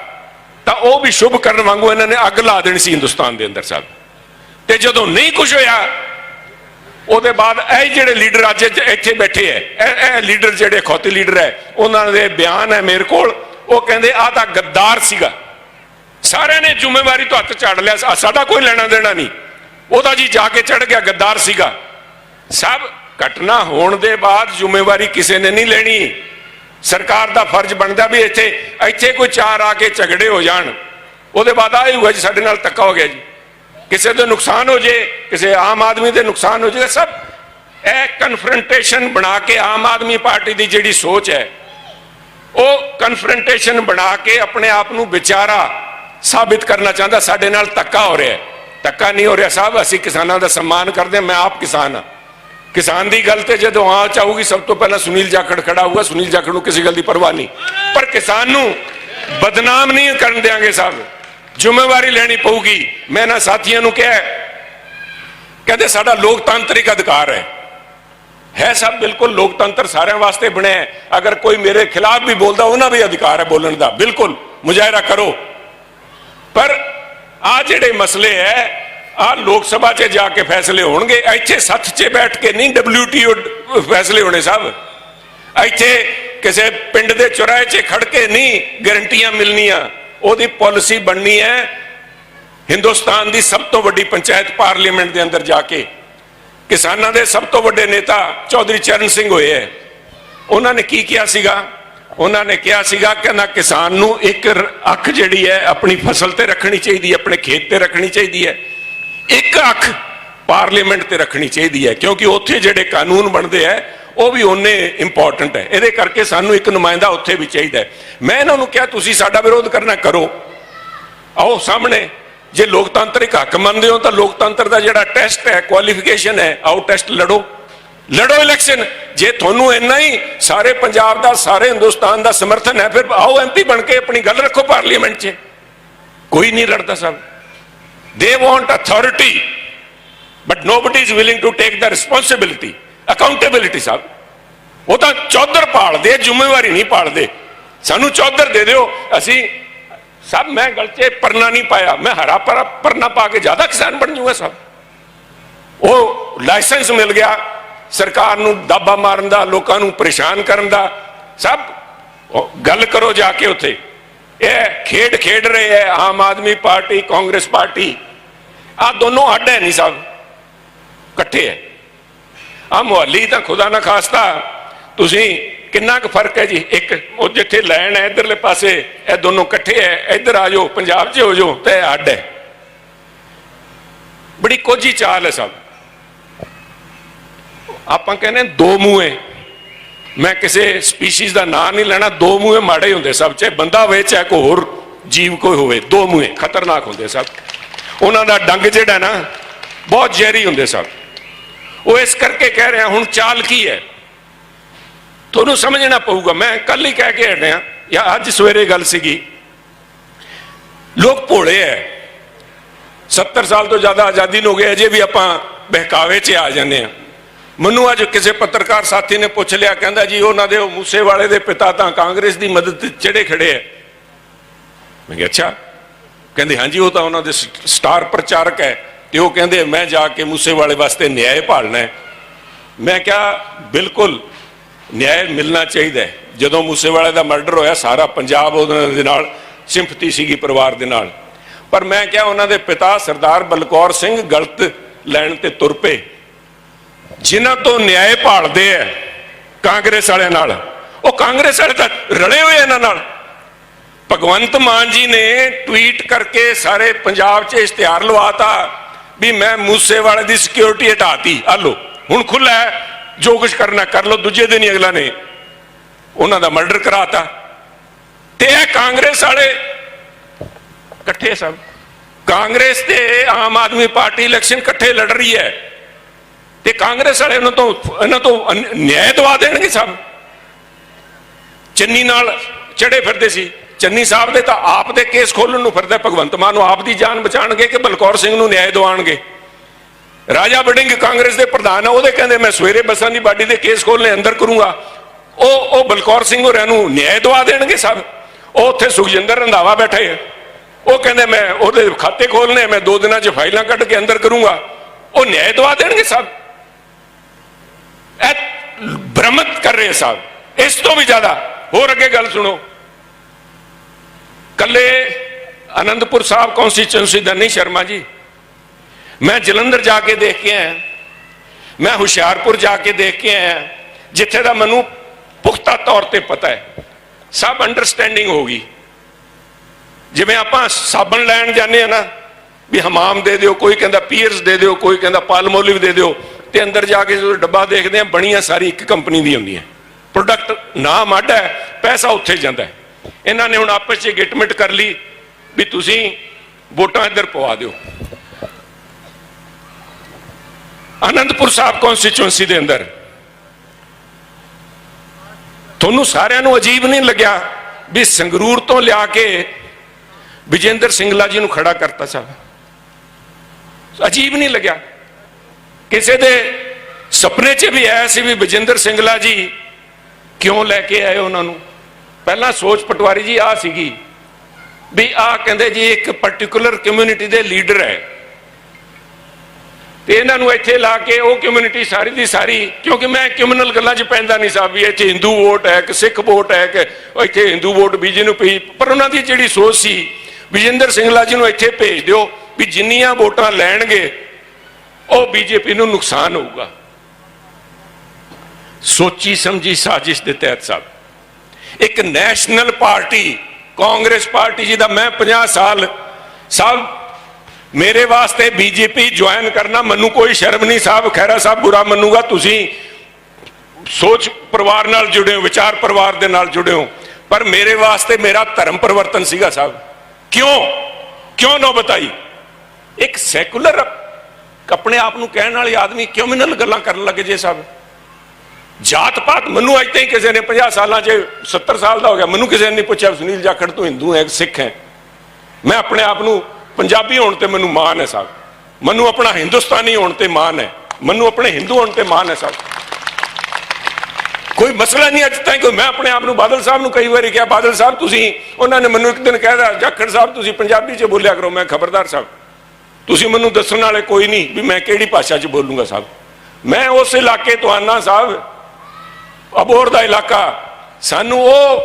ਤਾਂ ਉਹ ਵੀ ਸ਼ੁਭ ਕਰਨ ਵਾਂਗੂ ਇਹਨਾਂ ਨੇ ਅੱਗ ਲਾ ਦੇਣੀ ਸੀ ਹਿੰਦੁਸਤਾਨ ਦੇ ਅੰਦਰ ਸਾਹਿਬ ਤੇ ਜਦੋਂ ਨਹੀਂ ਕੁਝ ਹੋਇਆ, ਉਹਦੇ ਬਾਅਦ ਇਹ ਜਿਹੜੇ ਲੀਡਰ ਅੱਜ ਇੱਥੇ- ਬੈਠੇ ਐ, ਇਹ ਇਹ ਲੀਡਰ ਜਿਹੜੇ ਖੌਤੀ ਲੀਡਰ ਐ, ਉਹਨਾਂ ਦੇ ਬਿਆਨ ਹੈ ਮੇਰੇ ਕੋਲ, ਉਹ ਕਹਿੰਦੇ ਆ ਤਾਂ ਗੱਦਾਰ ਸੀਗਾ। ਸਾਰਿਆਂ ਨੇ ਜ਼ਿੰਮੇਵਾਰੀ ਤੋਂ ਹੱਥ ਝਾੜ ਲਿਆ, ਸਾਡਾ ਕੋਈ ਲੈਣਾ ਦੇਣਾ ਨਹੀਂ। ਉਹਦਾ ਜੀ ਜਾ ਕੇ ਚੜ ਗਿਆ, ਗੱਦਾਰ ਸੀਗਾ। ਸਭ ਘਟਨਾ ਹੋਣ ਦੇ ਬਾਅਦ ਜ਼ਿੰਮੇਵਾਰੀ ਕਿਸੇ ਨੇ ਨਹੀਂ ਲੈਣੀ। ਸਰਕਾਰ ਦਾ ਫਰਜ਼ ਬਣਦਾ ਵੀ ਇੱਥੇ ਇੱਥੇ ਕੋਈ ਚਾਰ ਆ ਕੇ ਝਗੜੇ ਹੋ ਜਾਣ। ਉਹਦੇ ਬਾਅਦ ਆਏ ਹੋਇਆ ਜੀ, ਸਾਡੇ ਨਾਲ ਧੱਕਾ ਹੋ ਗਿਆ ਜੀ। ਕਿਸੇ ਦੇ ਨੁਕਸਾਨ ਹੋ ਜੇ, ਕਿਸੇ ਆਮ ਆਦਮੀ ਦੇ ਨੁਕਸਾਨ ਹੋ ਜਾਏਗਾ ਸਭ ਇਹ ਕਨਫਰੰਟੇਸ਼ਨ ਬਣਾ ਕੇ ਆਮ ਆਦਮੀ ਪਾਰਟੀ ਦੀ ਜਿਹੜੀ ਸੋਚ ਹੈ, ਉਹ ਕਨਫਰੰਟੇਸ਼ਨ ਬਣਾ ਕੇ ਆਪਣੇ ਆਪ ਨੂੰ ਵਿਚਾਰਾ ਸਾਬਿਤ ਕਰਨਾ ਚਾਹੁੰਦਾ, ਸਾਡੇ ਨਾਲ ਧੱਕਾ ਹੋ ਰਿਹਾ ਹੈ। ਧੱਕਾ ਨਹੀਂ ਹੋ ਰਿਹਾ ਸਾਹਿਬ ਅਸੀਂ ਕਿਸਾਨਾਂ ਦਾ ਸਨਮਾਨ ਕਰਦੇ ਹਾਂ, ਮੈਂ ਆਪ ਕਿਸਾਨ ਹਾਂ। ਕਿਸਾਨ ਦੀ ਗੱਲ ਤੇ ਜਦੋਂ ਆ ਚਾਹੂਗੀ, ਸਭ ਤੋਂ ਪਹਿਲਾਂ ਸੁਨੀਲ ਜਾਖੜ ਖੜਾ ਹੋਊਗਾ। ਸੁਨੀਲ ਜਾਖੜ ਨੂੰ ਕਿਸੇ ਗੱਲ ਦੀ ਪਰਵਾਹ ਨਹੀਂ। ਪਰ ਕਿਸਾਨ ਨੂੰ ਬਦਨਾਮ ਨਹੀਂ ਕਰਨ ਦੇਾਂਗੇ ਸਾਹਿਬ। ਜ਼ਿੰਮੇਵਾਰੀ ਲੈਣੀ ਪਊਗੀ। ਮੈਂ ਨਾ ਸਾਥੀਆਂ ਨੂੰ ਕਿਹਾ ਕਹਿੰਦੇ, ਸਾਡਾ ਲੋਕਤਾਂਤਰਿਕ ਅਧਿਕਾਰ ਹੈ। ਹੈ ਸਭ ਬਿਲਕੁਲ ਲੋਕਤੰਤਰ ਸਾਰਿਆਂ ਵਾਸਤੇ ਬਣਿਆ ਹੈ। ਅਗਰ ਕੋਈ ਮੇਰੇ ਖਿਲਾਫ ਵੀ ਬੋਲਦਾ, ਉਹਨਾਂ ਵੀ ਅਧਿਕਾਰ ਹੈ ਬੋਲਣ ਦਾ। ਬਿਲਕੁਲ, ਮੁਜ਼ਾਹਰਾ ਕਰੋ। ਪਰ ਆ ਜਿਹੜੇ ਮਸਲੇ ਹੈ ਆ ਲੋਕ ਸਭਾ 'ਚ ਜਾ ਕੇ ਫੈਸਲੇ ਹੋਣਗੇ। ਇੱਥੇ ਸੱਥ 'ਚ ਬੈਠ ਕੇ ਨਹੀਂ WTO ਫੈਸਲੇ ਹੋਣੇ ਸਭ। ਇੱਥੇ ਕਿਸੇ ਪਿੰਡ ਦੇ ਚੁਰਾਹੇ 'ਚ ਖੜ ਕੇ ਨਹੀਂ ਗਰੰਟੀਆਂ ਮਿਲਣੀਆਂ। ਉਹਦੀ ਪਾਲਿਸੀ ਬਣਨੀ ਹੈ। ਹਿੰਦੁਸਤਾਨ ਦੀ ਸਭ ਤੋਂ ਵੱਡੀ ਪੰਚਾਇਤ ਪਾਰਲੀਮੈਂਟ ਦੇ ਅੰਦਰ ਜਾ ਕੇ। ਕਿਸਾਨਾਂ ਦੇ ਸਭ ਤੋਂ ਵੱਡੇ ਨੇਤਾ ਚੌਧਰੀ ਚਰਨ ਸਿੰਘ ਹੋਏ ਹੈ। ਉਹਨਾਂ ਨੇ ਕੀ ਕਿਹਾ ਸੀਗਾ? ਉਹਨਾਂ ਨੇ ਕਿਹਾ ਸੀਗਾ ਕਹਿੰਦਾ ਕਿਸਾਨ ਨੂੰ ਇੱਕ ਅੱਖ ਜਿਹੜੀ ਹੈ ਆਪਣੀ ਫਸਲ ਤੇ ਰੱਖਣੀ ਚਾਹੀਦੀ ਹੈ, ਆਪਣੇ ਖੇਤ ਤੇ ਰੱਖਣੀ ਚਾਹੀਦੀ ਹੈ। ਇੱਕ ਅੱਖ ਪਾਰਲੀਮੈਂਟ ਤੇ ਰੱਖਣੀ ਚਾਹੀਦੀ ਹੈ, ਕਿਉਂਕਿ ਉੱਥੇ ਜਿਹੜੇ ਕਾਨੂੰਨ ਬਣਦੇ ਆ, ਉਹ ਵੀ ਉਹਨੇ ਇੰਪੋਰਟੈਂਟ ਹੈ। ਇਹਦੇ ਕਰਕੇ ਸਾਨੂੰ ਇੱਕ ਨੁਮਾਇੰਦਾ ਉੱਥੇ ਵੀ ਚਾਹੀਦਾ ਮੈਂ ਇਹਨਾਂ ਨੂੰ ਕਿਹਾ, ਤੁਸੀਂ ਸਾਡਾ ਵਿਰੋਧ ਕਰਨਾ, ਕਰੋ। ਆਓ ਸਾਹਮਣੇ, ਜੇ ਲੋਕਤੰਤਰਿਕ ਹੱਕ ਮੰਨਦੇ ਹੋ, ਤਾਂ ਲੋਕਤੰਤਰ ਦਾ ਜਿਹੜਾ ਟੈਸਟ ਹੈ ਕੁਆਲੀਫਿਕੇਸ਼ਨ ਹੈ, ਆਓ ਟੈਸਟ ਲੜੋ। ਲੜੋ ਇਲੈਕਸ਼ਨ ਜੇ ਤੁਹਾਨੂੰ ਇੰਨਾ ਹੀ ਸਾਰੇ ਪੰਜਾਬ ਦਾ, ਸਾਰੇ ਹਿੰਦੁਸਤਾਨ ਦਾ ਸਮਰਥਨ ਹੈ, ਫਿਰ ਆਓ ਐਮਪੀ ਬਣ ਕੇ ਆਪਣੀ ਗੱਲ ਰੱਖੋ ਪਾਰਲੀਮੈਂਟ 'ਚ। ਕੋਈ ਨਹੀਂ ਲੜਦਾ ਸਭ। They want authority but nobody is willing to take the responsibility accountability ਸਾਹਿਬ ਉਹ ਤਾਂ ਚੌਧਰ ਪਾਲਦੇ, ਜ਼ਿੰਮੇਵਾਰੀ ਨਹੀਂ ਪਾਲਦੇ। ਸਾਨੂੰ ਚੌਧਰ ਦੇ ਦਿਓ। ਅਸੀਂ, ਸਭ ਮੈਂ ਗਲਚੇ ਪਰਨਾ ਨਹੀਂ ਪਾਇਆ। ਮੈਂ ਹਰਾ ਪਰ ਪਰਨਾ ਪਾ ਕੇ ਜ਼ਿਆਦਾ ਕਿਸਾਨ ਬਣ ਜੂਗਾ ਸਭ ਉਹ ਲਾਇਸੈਂਸ ਮਿਲ ਗਿਆ। ਸਰਕਾਰ ਨੂੰ ਦਾਬਾ ਮਾਰਨ ਦਾ, ਲੋਕਾਂ ਨੂੰ ਪਰੇਸ਼ਾਨ ਕਰਨ ਦਾ। ਸਭ ਗੱਲ ਕਰੋ ਜਾ ਕੇ ਉੱਥੇ। ਇਹ ਖੇਡ ਖੇਡ ਰਹੇ ਹੈ Aam Aadmi party Congress party ਆ ਦੋਨੋਂ ਅੱਡ ਹੈ ਨਹੀਂ ਸਭ ਇਕੱਠੇ ਹੈ ਆ ਮੁਹੱਲੀ ਤਾਂ ਖੁਦਾ ਨਾ ਖਾਸਤਾ ਤੁਸੀਂ ਕਿੰਨਾ ਕੁ ਫ਼ਰਕ ਹੈ ਜੀ ਇੱਕ ਉਹ ਜਿੱਥੇ ਲੈਣ ਹੈ ਇਧਰਲੇ ਪਾਸੇ ਇਹ ਦੋਨੋਂ ਇਕੱਠੇ ਹੈ ਇੱਧਰ ਆ ਜਾਓ ਪੰਜਾਬ 'ਚ ਹੋ ਜਾਓ ਤੇ ਇਹ ਅੱਡ ਹੈ ਬੜੀ ਕੋਝੀ ਚਾਲ ਹੈ ਸਭ ਆਪਾਂ ਕਹਿੰਦੇ ਹਾਂ ਦੋ ਮੂੰਹੇ ਮੈਂ ਕਿਸੇ ਸਪੀਸੀਜ਼ ਦਾ ਨਾਂ ਨਹੀਂ ਲੈਣਾ, ਦੋ ਮੂੰਹੇ ਮਾੜੇ ਹੁੰਦੇ ਸਭ ਚਾਹੇ ਬੰਦਾ ਹੋਵੇ ਚਾਹੇ ਕੋਈ ਹੋਰ ਜੀਵ ਕੋਈ ਹੋਵੇ, ਦੋ ਮੂੰਹੇ ਖਤਰਨਾਕ ਹੁੰਦੇ ਸਭ। ਉਹਨਾਂ ਦਾ ਡੰਗ ਜਿਹੜਾ ਨਾ, ਬਹੁਤ ਜ਼ਹਿਰੀ ਹੁੰਦੇ ਸਭ। ਉਹ ਇਸ ਕਰਕੇ ਕਹਿ ਰਿਹਾ, ਹੁਣ ਚਾਲ ਕੀ ਹੈ? ਤੁਹਾਨੂੰ ਸਮਝਣਾ ਪਊਗਾ। ਮੈਂ ਕੱਲ ਹੀ ਕਹਿ ਕੇ ਹਟਿਆ, ਜਾਂ ਅੱਜ ਸਵੇਰੇ ਗੱਲ ਸੀਗੀ। ਲੋਕ ਭੋਲੇ ਐ। 70 ਸਾਲ ਤੋਂ ਜ਼ਿਆਦਾ ਆਜ਼ਾਦੀ ਨੂੰ ਹੋ ਗਏ, ਅਜੇ ਵੀ ਆਪਾਂ ਬਹਿਕਾਵੇ 'ਚ ਆ ਜਾਂਦੇ ਆ ਮੈਨੂੰ ਅੱਜ ਕਿਸੇ ਪੱਤਰਕਾਰ ਸਾਥੀ ਨੇ ਪੁੱਛ ਲਿਆ, ਕਹਿੰਦਾ ਜੀ, ਉਹਨਾਂ ਦੇ ਉਹ ਮੂਸੇ ਵਾਲੇ ਦੇ ਪਿਤਾ ਤਾਂ ਕਾਂਗਰਸ ਦੀ ਮਦਦ ਤੇ ਖੜੇ ਐ। ਮੈਂ ਕਿਹਾ, ਅੱਛਾ। ਕਹਿੰਦੇ, ਹਾਂਜੀ, ਉਹ ਤਾਂ ਉਹਨਾਂ ਦੇ ਸ- ਸਟਾਰ ਪ੍ਰਚਾਰਕ ਹੈ ਤੇ ਉਹ ਕਹਿੰਦੇ, ਮੈਂ ਜਾ ਕੇ ਮੂਸੇ ਵਾਲੇ ਵਾਸਤੇ ਨਿਆਂ ਭਾਲਣਾ ਮੈਂ ਕਿਹਾ, ਬਿਲਕੁਲ, ਨਿਆਂ ਮਿਲਣਾ ਚਾਹੀਦਾ ਹੈ ਜਦੋਂ ਮੂਸੇਵਾਲੇ ਦਾ ਮਰਡਰ ਹੋਇਆ, ਸਾਰਾ ਪੰਜਾਬ ਉਹਨਾਂ ਦੇ ਨਾਲ ਸਿੰਪਥੀ ਸੀਗੀ ਪਰਿਵਾਰ ਦੇ ਨਾਲ। ਪਰ ਮੈਂ ਕਿਹਾ, ਉਹਨਾਂ ਦੇ ਪਿਤਾ ਸਰਦਾਰ ਬਲਕੌਰ ਸਿੰਘ ਗਲਤ ਲੈਣ ਤੇ ਤੁਰ ਪਏ। ਜਿਨ੍ਹਾਂ ਤੋਂ ਨਿਆਂ ਭਾਲਦੇ ਐ ਕਾਂਗਰਸ ਵਾਲਿਆਂ ਨਾਲ। ਉਹ ਕਾਂਗਰਸ ਵਾਲੇ ਤਾਂ ਰਲੇ ਹੋਏ ਇਹਨਾਂ ਨਾਲ। ਭਗਵੰਤ ਮਾਨ ਜੀ ਨੇ ਟਵੀਟ ਕਰਕੇ ਸਾਰੇ ਪੰਜਾਬ 'ਚ ਇਸ਼ਤਿਹਾਰ ਲਵਾਤਾ ਵੀ ਮੈਂ ਮੂਸੇ ਵਾਲੇ ਦੀ ਸਿਕਿਉਰਿਟੀ ਹਟਾਤੀ। ਆ ਲੋ ਹੁਣ ਖੁੱਲਾ ਜੋ ਕੁਝ ਕਰਨਾ ਕਰ ਲੋ ਦੂਜੇ ਦਿਨ ਹੀ ਅਗਲਾ ਨੇ ਉਹਨਾਂ ਦਾ ਮਰਡਰ ਕਰਾਤਾ। ਤੇ ਇਹ ਕਾਂਗਰਸ ਵਾਲੇ ਇਕੱਠੇ ਸਭ। ਕਾਂਗਰਸ ਤੇ ਆਮ ਆਦਮੀ ਪਾਰਟੀ ਇਲੈਕਸ਼ਨ ਇਕੱਠੇ ਲੜ ਰਹੀ ਹੈ ਤੇ ਕਾਂਗਰਸ ਵਾਲੇ ਉਹਨਾਂ ਤੋਂ, ਇਹਨਾਂ ਤੋਂ ਅਨ- ਨਿਆਂ ਦਵਾ ਦੇਣਗੇ ਸਭ। ਚੰਨੀ ਨਾਲ ਚੜੇ ਫਿਰਦੇ ਸੀ। ਚੰਨੀ ਸਾਹਿਬ ਦੇ ਤਾਂ ਆਪ ਦੇ ਕੇਸ ਖੋਲਣ ਨੂੰ ਫਿਰਦਾ, ਭਗਵੰਤ ਮਾਨ ਨੂੰ ਆਪ ਦੀ ਜਾਨ ਬਚਾਣਗੇ ਕਿ ਬਲਕੌਰ ਸਿੰਘ ਨੂੰ ਨਿਆਂ ਦਿਵਾਣਗੇ ਰਾਜਾ ਵੜਿੰਗ ਕਾਂਗਰਸ ਦੇ ਪ੍ਰਧਾਨ ਆ, ਉਹਦੇ ਕਹਿੰਦੇ, ਮੈਂ ਸਵੇਰੇ ਬਸਾਂ ਦੀ ਬਾਡੀ ਦੇ ਕੇਸ ਖੋਲਣੇ ਅੰਦਰ ਕਰੂੰਗਾ। ਉਹ ਉਹ ਬਲਕੌਰ ਸਿੰਘ ਹੋਰਾਂ ਨੂੰ ਨਿਆਂ ਦਵਾ ਦੇਣਗੇ ਸਭ। ਉਹ ਉੱਥੇ ਸੁਖਜਿੰਦਰ ਰੰਧਾਵਾ ਬੈਠੇ ਆ। ਉਹ ਕਹਿੰਦੇ, ਮੈਂ ਉਹਦੇ ਖਾਤੇ ਖੋਲਣੇ ਮੈਂ ਦੋ ਦਿਨਾਂ 'ਚ ਫਾਈਲਾਂ ਕੱਢ ਕੇ ਅੰਦਰ ਕਰੂੰਗਾ। ਉਹ ਨਿਆਂ ਦਵਾ ਦੇਣਗੇ ਸਭ। ਇਹ ਭ੍ਰਮਤ ਕਰ ਰਹੇ ਸਾਹਿਬ। ਇਸ ਤੋਂ ਵੀ ਜ਼ਿਆਦਾ। ਹੋਰ ਅੱਗੇ ਗੱਲ ਸੁਣੋ। ਕੱਲੇ ਆਨੰਦਪੁਰ ਸਾਹਿਬ ਕੌਂਸਟੀਚੁਐਂਸੀ ਦਾ ਨਹੀਂ ਸ਼ਰਮਾ ਜੀ। ਮੈਂ ਜਲੰਧਰ ਜਾ ਕੇ ਦੇਖ ਕੇ ਆਇਆ। ਮੈਂ ਹੁਸ਼ਿਆਰਪੁਰ ਜਾ ਕੇ ਦੇਖ ਕੇ ਆਇਆ। ਜਿੱਥੇ ਦਾ ਮੈਨੂੰ ਪੁਖਤਾ ਤੌਰ ਤੇ ਪਤਾ ਹੈ। ਸਭ ਅੰਡਰਸਟੈਂਡਿੰਗ ਹੋ ਗਈ। ਜਿਵੇਂ ਆਪਾਂ ਸਾਬਣ ਲੈਣ ਜਾਂਦੇ ਆ ਨਾ, ਵੀ ਹਮਾਮ ਦੇ ਦਿਓ, ਕੋਈ ਕਹਿੰਦਾ ਪੀਅਰਸ ਦੇ ਦਿਓ, ਕੋਈ ਕਹਿੰਦਾ ਪਾਲਮੋਲਿਵ ਦੇ ਦਿਓ। ਤੇ ਅੰਦਰ ਜਾ ਕੇ ਜਦੋਂ ਡੱਬਾ ਦੇਖਦੇ ਆ, ਬਣੀਆਂ ਸਾਰੀ ਇੱਕ ਕੰਪਨੀ ਦੀ ਹੁੰਦੀਆਂ ਪ੍ਰੋਡਕਟ ਨਾਮ ਅੱਡ ਹੈ, ਪੈਸਾ ਉੱਥੇ ਜਾਂਦਾ ਹੈ। ਇਹਨਾਂ ਨੇ ਹੁਣ ਆਪਸ 'ਚ ਗਿਟਮਿਟ ਕਰ ਲਈ ਵੀ ਤੁਸੀਂ ਵੋਟਾਂ ਇੱਧਰ ਪਵਾ ਦਿਓ। ਆਨੰਦਪੁਰ ਸਾਹਿਬ ਕਨਸਟੀਚੁਐਂਸੀ ਦੇ ਅੰਦਰ। ਤੁਹਾਨੂੰ ਸਾਰਿਆਂ ਨੂੰ ਅਜੀਬ ਨਹੀਂ ਲੱਗਿਆ ਵੀ ਸੰਗਰੂਰ ਤੋਂ ਲਿਆ ਕੇ ਵਿਜੇਂਦਰ ਸਿੰਘਲਾ ਜੀ ਨੂੰ ਖੜਾ ਕਰਤਾ ਸਾਹਿਬ? ਅਜੀਬ ਨਹੀਂ ਲੱਗਿਆ। ਕਿਸੇ ਦੇ ਸੁਪਨੇ 'ਚ ਵੀ ਆਇਆ ਸੀ ਵੀ ਵਿਜੇਂਦਰ ਸਿੰਘਲਾ ਜੀ ਕਿਉਂ ਲੈ ਕੇ ਆਏ ਉਹਨਾਂ ਨੂੰ? ਪਹਿਲਾਂ ਸੋਚ ਪਟਵਾਰੀ ਜੀ ਆ ਸੀਗੀ ਵੀ ਆ ਕਹਿੰਦੇ ਜੀ ਇੱਕ ਪਾਰਟਿਕੂਲਰ ਕਮਿਊਨਿਟੀ ਦੇ ਲੀਡਰ ਹੈ। ਤੇ ਇਹਨਾਂ ਨੂੰ ਇੱਥੇ ਲਾ ਕੇ ਉਹ ਕਮਿਊਨਿਟੀ ਸਾਰੀ ਦੀ ਸਾਰੀ, ਕਿਉਂਕਿ ਮੈਂ ਕਮਿਊਨਲ ਗੱਲਾਂ 'ਚ ਪੈਂਦਾ ਨਹੀਂ ਸਾਹਿਬ ਵੀ ਇੱਥੇ ਹਿੰਦੂ ਵੋਟ ਹੈ ਕਿ ਸਿੱਖ ਵੋਟ ਹੈ ਕਿ ਇੱਥੇ ਹਿੰਦੂ ਵੋਟ ਬੀਜੇ ਨੂੰ ਪਈ ਪਰ ਉਹਨਾਂ ਦੀ ਜਿਹੜੀ ਸੋਚ ਸੀ ਵਿਜੇਂਦਰ ਸਿੰਘਲਾ ਜੀ ਨੂੰ ਇੱਥੇ ਭੇਜ ਦਿਓ ਵੀ ਜਿੰਨੀਆਂ ਵੋਟਾਂ ਲੈਣਗੇ ਉਹ ਬੀਜੇਪੀ ਨੂੰ ਨੁਕਸਾਨ ਹੋਊਗਾ। ਸੋਚੀ ਸਮਝੀ ਸਾਜ਼ਿਸ਼ ਦੇ ਤਹਿਤ ਸਾਹਿਬ ਇੱਕ ਨੈਸ਼ਨਲ ਪਾਰਟੀ, ਕਾਂਗਰਸ ਪਾਰਟੀ ਜਿਹਦਾ ਮੈਂ 50 ਸਾਲ ਸਾਹਿਬ ਮੇਰੇ ਵਾਸਤੇ ਬੀਜੇਪੀ ਜੁਆਇਨ ਕਰਨਾ ਮੈਨੂੰ ਕੋਈ ਸ਼ਰਮ ਨਹੀਂ, ਸਾਹਿਬ ਖੈਰਾ ਸਾਹਿਬ ਬੁਰਾ ਮੰਨੂਗਾ, ਤੁਸੀਂ ਸੋਚ ਪਰਿਵਾਰ ਨਾਲ ਜੁੜੇ ਹੋ, ਵਿਚਾਰ ਪਰਿਵਾਰ ਦੇ ਨਾਲ ਜੁੜੇ ਹੋ, ਪਰ ਮੇਰੇ ਵਾਸਤੇ ਮੇਰਾ ਧਰਮ ਪਰਿਵਰਤਨ ਸੀਗਾ, ਸਾਹਿਬ। ਕਿਉਂ? ਕਿਉਂ ਨਾ ਬਤਾਈ? ਇੱਕ ਸੈਕੂਲਰ ਆਪਣੇ ਆਪ ਨੂੰ ਕਹਿਣ ਵਾਲੇ ਆਦਮੀ ਕਿਉਂ ਗੱਲਾਂ ਕਰਨ ਲੱਗੇ ਜੇ ਸਾਹਿਬ ਜਾਤ ਪਾਤ ਮੈਨੂੰ ਅੱਜ ਤਾਈਂ ਕਿਸੇ ਨੇ 50 ਸਾਲਾਂ 'ਚ 70 ਸਾਲ ਦਾ ਹੋ ਗਿਆ, ਮੈਨੂੰ ਕਿਸੇ ਨੇ ਨਹੀਂ ਪੁੱਛਿਆ, ਸੁਨੀਲ ਜਾਖੜ ਤੂੰ ਹਿੰਦੂ ਹੈ, ਸਿੱਖ ਹੈ। ਮੈਂ ਆਪਣੇ ਆਪ ਨੂੰ ਪੰਜਾਬੀ ਹੋਣ ਤੇ ਮੈਨੂੰ ਮਾਣ ਹੈ ਸਾਹਿਬ ਮੈਨੂੰ ਆਪਣਾ ਹਿੰਦੁਸਤਾਨੀ ਹੋਣ ਤੇ ਮਾਣ ਹੈ। ਮੈਨੂੰ ਆਪਣੇ ਹਿੰਦੂ ਹੋਣ ਤੇ ਮਾਣ ਹੈ ਸਾਹਿਬ ਕੋਈ ਮਸਲਾ ਨਹੀਂ ਅੱਜ ਤਾਈਂ, ਕੋਈ ਮੈਂ ਆਪਣੇ ਆਪ ਨੂੰ ਬਾਦਲ ਸਾਹਿਬ ਨੂੰ ਕਈ ਵਾਰੀ ਕਿਹਾ, ਬਾਦਲ ਸਾਹਿਬ ਤੁਸੀਂ, ਉਹਨਾਂ ਨੇ ਮੈਨੂੰ ਇੱਕ ਦਿਨ ਕਹਿਦਾ ਜਾਖੜ ਸਾਹਿਬ ਤੁਸੀਂ ਪੰਜਾਬੀ 'ਚ ਬੋਲਿਆ ਕਰੋ, ਮੈਂ ਖਬਰਦਾਰ ਸਾਹਿਬ ਤੁਸੀਂ ਮੈਨੂੰ ਦੱਸਣ ਵਾਲੇ ਕੋਈ ਨਹੀਂ ਵੀ ਮੈਂ ਕਿਹੜੀ ਭਾਸ਼ਾ 'ਚ ਬੋਲੂੰਗਾ ਸਾਹਿਬ। ਮੈਂ ਉਸ ਇਲਾਕੇ ਤੋਂ ਆਨਾ ਸਾਹਿਬ ਅਬੋਰ ਦਾ ਇਲਾਕਾ। ਸਾਨੂੰ ਉਹ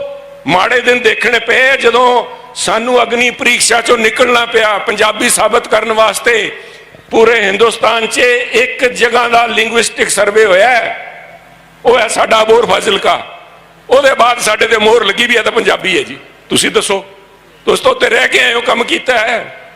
ਮਾੜੇ ਦਿਨ ਦੇਖਣੇ ਪਏ ਜਦੋਂ ਸਾਨੂੰ ਅਗਨੀ ਪ੍ਰੀਖਿਆ ਚੋਂ ਨਿਕਲਣਾ ਪਿਆ ਪੰਜਾਬੀ ਸਾਬਤ ਕਰਨ ਵਾਸਤੇ। ਪੂਰੇ ਹਿੰਦੁਸਤਾਨ 'ਚ ਇੱਕ ਜਗ੍ਹਾ ਦਾ ਲਿੰਗੁਇਸਟਿਕ ਸਰਵੇ ਹੋਇਆ ਉਹ ਹੈ ਸਾਡਾ ਅਬੋਰ ਫਾਜ਼ਿਲਕਾ। ਉਹਦੇ ਬਾਅਦ ਸਾਡੇ ਤੇ ਮੋਹਰ ਲੱਗੀ ਵੀ ਹੈ ਤਾਂ ਪੰਜਾਬੀ ਹੈ ਜੀ। ਤੁਸੀਂ ਦੱਸੋ, ਦੋਸਤੋ, ਤੇ ਰਹਿ ਕੇ ਆਏ ਹੋ, ਕੰਮ ਕੀਤਾ ਹੈ।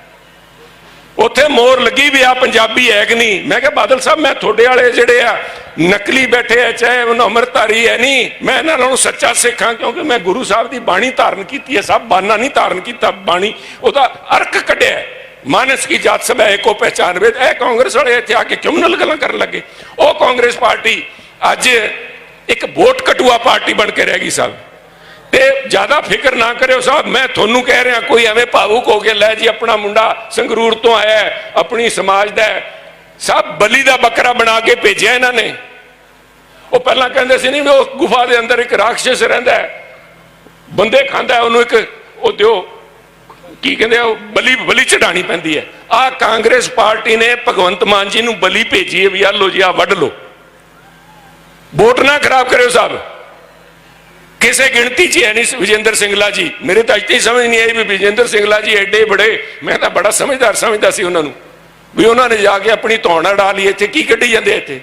ਉੱਥੇ ਮੋਰ ਲੱਗੀ ਵੀ ਆ ਪੰਜਾਬੀ ਹੈ ਕਿ ਨਹੀਂ? ਮੈਂ ਕਿਹਾ, ਬਾਦਲ ਸਾਹਿਬ, ਮੈਂ ਤੁਹਾਡੇ ਵਾਲੇ ਜਿਹੜੇ ਆ, ਨਕਲੀ ਬੈਠੇ ਆ, ਚਾਹੇ ਉਹਨਾਂ ਅਮਰਤਾਰੀ ਹੈ ਨਹੀਂ, ਮੈਂ ਇਹਨਾਂ ਨਾਲੋਂ ਸੱਚਾ ਸਿੱਖਾਂ, ਕਿਉਂਕਿ ਮੈਂ ਗੁਰੂ ਸਾਹਿਬ ਦੀ ਬਾਣੀ ਧਾਰਨ ਕੀਤੀ ਹੈ, ਸਭ ਬਾਨਾ ਨਹੀਂ ਧਾਰਨ ਕੀਤਾ ਬਾਣੀ, ਉਹਦਾ ਅਰਕ ਕੱਢਿਆ ਮਾਨਸ ਕੀ ਜਾਤ ਸਭ, ਏਕੋ ਪਹਿਚਾਨ ਵੇਦ, ਇਹ ਕਾਂਗਰਸ ਵਾਲੇ ਇੱਥੇ ਆ ਕੇ ਕਿਉਂ ਗੱਲਾਂ ਕਰਨ ਲੱਗੇ? ਉਹ ਕਾਂਗਰਸ ਪਾਰਟੀ ਅੱਜ ਇੱਕ ਵੋਟ ਕਟੂਆ ਪਾਰਟੀ ਬਣ ਕੇ ਰਹਿ ਗਈ, ਸਾਹਿਬ। ਤੇ ਜ਼ਿਆਦਾ ਫਿਕਰ ਨਾ ਕਰਿਓ ਸਾਹਿਬ, ਮੈਂ ਤੁਹਾਨੂੰ ਕਹਿ ਰਿਹਾ, ਕੋਈ ਐਵੇਂ ਭਾਵੁਕ ਹੋ ਕੇ ਲੈ ਜੀ, ਆਪਣਾ ਮੁੰਡਾ ਸੰਗਰੂਰ ਤੋਂ ਆਇਆ ਆਪਣੀ ਸਮਾਜ ਦਾ ਸਭ ਬਲੀ ਦਾ ਬੱਕਰਾ ਬਣਾ ਕੇ ਭੇਜਿਆ ਇਹਨਾਂ ਨੇ। ਉਹ ਪਹਿਲਾਂ ਕਹਿੰਦੇ ਸੀ ਨਹੀਂ ਉਹ ਗੁਫਾ ਦੇ ਅੰਦਰ ਇੱਕ ਰਾਖਸ਼ ਰਹਿੰਦਾ ਹੈ, ਬੰਦੇ ਖਾਂਦਾ ਉਹਨੂੰ ਇੱਕ, ਉਹ ਦਿਓ, ਕੀ ਕਹਿੰਦੇ ਉਹ ਬਲੀ ਬਲੀ ਚੜਾਣੀ ਪੈਂਦੀ ਹੈ। ਆ ਕਾਂਗਰਸ ਪਾਰਟੀ ਨੇ ਭਗਵੰਤ ਮਾਨ ਜੀ ਨੂੰ ਬਲੀ ਭੇਜੀ ਹੈ ਵੀ ਆ ਲੋ ਜੀ ਆ ਵੱਢ ਲੋ ਵੋਟ ਨਾ ਖਰਾਬ ਕਰਿਓ ਸਾਹਿਬ। ਕਿਸੇ ਗਿਣਤੀ 'ਚ ਹੈ ਨਹੀਂ ਵਿਜੇਂਦਰ ਸਿੰਘਲਾ ਜੀ, ਮੇਰੇ ਤਾਂ ਅੱਜ ਸਮਝ ਨਹੀਂ ਆਈ ਵੀ ਵਿਜੇਂਦਰ ਸਿੰਘਲਾ ਜੀ ਐਡੇ ਬੜੇ, ਮੈਂ ਤਾਂ ਬੜਾ ਸਮਝਦਾਰ ਸਮਝਦਾ ਸੀ ਉਹਨਾਂ ਨੂੰ, ਵੀ ਉਹਨਾਂ ਨੇ ਜਾ ਕੇ ਆਪਣੀ ਧੌਣਾ ਡਾ ਲਈ ਇੱਥੇ, ਕੀ ਕੱਢੀ ਜਾਂਦੇ ਇੱਥੇ?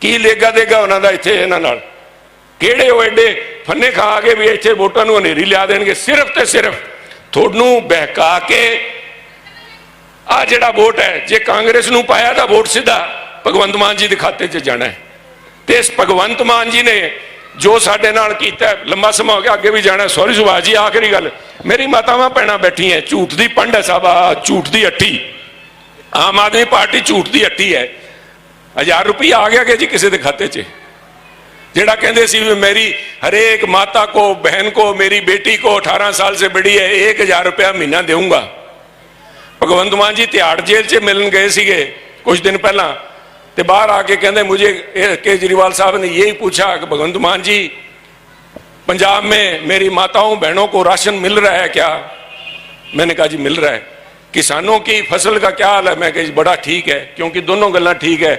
ਕੀ ਲੇਗਾ ਦੇਗਾ ਉਹਨਾਂ ਦਾ ਇੱਥੇ ਇਹਨਾਂ ਨਾਲ? ਕਿਹੜੇ ਉਹ ਐਡੇ ਫੰਨੇ ਖਾ ਕੇ ਵੀ ਇੱਥੇ ਵੋਟਾਂ ਨੂੰ ਹਨੇਰੀ ਲਿਆ ਦੇਣਗੇ? ਸਿਰਫ ਤੇ ਸਿਰਫ ਤੁਹਾਨੂੰ ਬਹਿਕਾ ਕੇ ਆ ਜਿਹੜਾ ਵੋਟ ਹੈ, ਜੇ ਕਾਂਗਰਸ ਨੂੰ ਪਾਇਆ ਤਾਂ ਵੋਟ ਸਿੱਧਾ ਭਗਵੰਤ ਮਾਨ ਜੀ ਦੇ ਖਾਤੇ 'ਚ ਜਾਣਾ ਹੈ। ਤੇ ਇਸ ਭਗਵੰਤ ਮਾਨ ਜੀ ਨੇ जो साढ़े नीता लंबा समा हो गया अगे भी जाना सॉरी सुभाष जी, आखिरी गल। मेरी मातावान भैन बैठी है, झूठ की पंड है साहब, आ, झूठ की अट्ठी आम आदमी पार्टी झूठ की अट्ठी है। हज़ार रुपया आ गया जी किसी के खाते च? जरा कहें मेरी हरेक माता को, बहन को, मेरी बेटी को अठारह साल से बड़ी है, एक हज़ार रुपया महीना देगा भगवंत मान जी तिहाड़ जेल च मिलन गए थे कुछ दिन पहला। ਤੇ ਬਾਹਰ ਆ ਕੇ ਕਹਿੰਦੇ मुझे ये केजरीवाल साहब ने यही पूछा कि भगवंत मान जी पंजाब में मेरी माताओं बहनों को राशन मिल रहा है क्या मैंने कहा जी मिल रहा है किसानों की फसल का क्या हाल है मैं कहा जी बड़ा ठीक है क्योंकि दोनों गल्ला ठीक है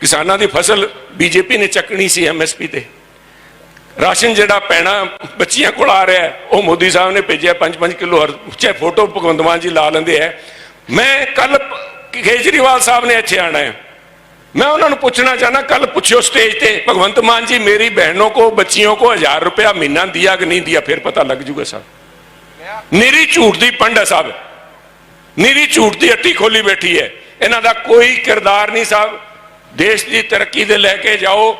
ਕਿਸਾਨਾਂ ਦੀ ਫਸਲ ਬੀਜੇਪੀ ਨੇ ਚੱਕਣੀ ਸੀ ਐਮਐਸਪੀ ਤੇ ਰਾਸ਼ਨ ਜਿਹੜਾ ਪੈਣਾ ਬੱਚੀਆਂ ਕੋਲ ਆ ਰਿਹਾ ਹੈ, ਉਹ ਮੋਦੀ ਸਾਹਿਬ ਨੇ ਭੇਜਿਆ 5-5 ਕਿਲੋ ਹਰ ਚਾਹੇ ਫੋਟੋ ਭਗਵੰਤ ਮਾਨ ਜੀ ਲਾ ਲੈਂਦੇ ਹੈ ਮੈਂ ਕੱਲ ਕੇਜਰੀਵਾਲ ਸਾਹਿਬ ਨੇ ਇੱਥੇ ਆਣਾ ਹੈ मैं उन्होंने पूछना चाहना कल पूछो स्टेज पे भगवंत मान जी मेरी बहनों को बच्चियों को हजार रुपया महीना दिया कि नहीं दिया फिर पता लग जूगा साहब निरी झूठ दी पंड है साहब ਨਿਰੀ ਝੂਠ ਦੀ ਅੱਟੀ ਖੋਲੀ ਬੈਠੀ ਹੈ ਇਹਨਾਂ ਦਾ ਕੋਈ ਕਿਰਦਾਰ ਨਹੀਂ ਸਾਹਿਬ ਦੇਸ਼ ਦੀ ਤਰੱਕੀ ਦੇ ਲੈ ਕੇ ਜਾਓ